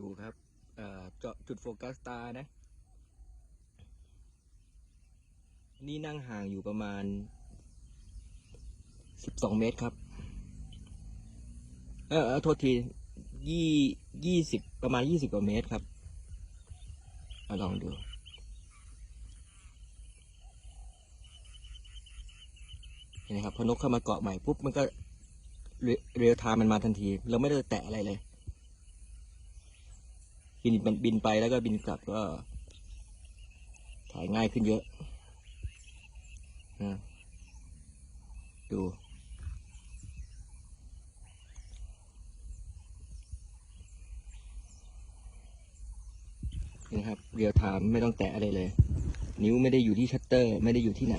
ดูครับเจาะจุดโฟกัสตานะ นี่นั่งห่างอยู่ประมาณ 12 เมตรครับ เออโทษทียี่ยี่สิบประมาณ20กว่าเมตรครับเอาลองดู เห็นไหมครับพอนกเข้ามาเกาะใหม่ปุ๊บมันก็เรเรียลไทม์มันมาทันที เราไม่ได้แตะอะไรเลย บินมันบินไปแล้วก็บินกลับก็ ถ่ายง่ายขึ้นเยอะนะดูนี่ครับเรียลไทม์ไม่ต้องแตะอะไรเลย นิ้วไม่ได้อยู่ที่ชัตเตอร์ ไม่ได้อยู่ที่ไหน